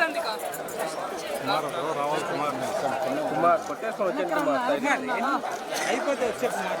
అన్న కుమార్? కొట్టేసుకొని వచ్చాను కుమార్. అయిపోతే వచ్చే కుమార్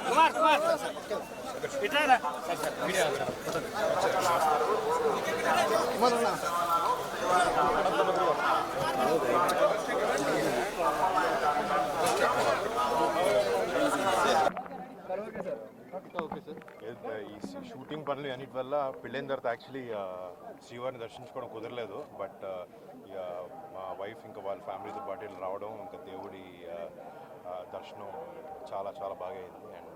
కుమార్ కుమార్ ఇట్లా ఈ షూటింగ్ పనులు అన్నిటి వల్ల పెళ్ళైన తర్వాత యాక్చువల్లీ శ్రీవారిని దర్శించుకోవడం కుదరలేదు. బట్ మా వైఫ్ ఇంకా వాళ్ళ ఫ్యామిలీతో పాటు రావడం ఇంకా దేవుడి దర్శనం చాలా చాలా బాగా అయింది. అండ్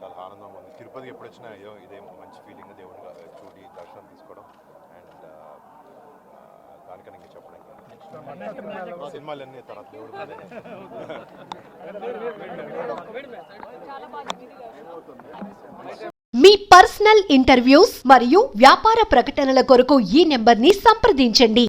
చాలా ఆనందంగా ఉంది. తిరుపతికి ఎప్పుడు వచ్చినా ఏదో ఇదే మంచి ఫీలింగ్ దేవుడిని ఆ, చూడి దర్శనం తీసుకోవడం. అండ్ దానికన్నా ఇంకా చెప్పడం కాదు. సినిమాలన్నీ తర్వాత దేవుడు. మీ పర్సనల్ ఇంటర్వ్యూస్ మరియు వ్యాపార ప్రకటనల కొరకు ఈ నెంబర్ని సంప్రదించండి.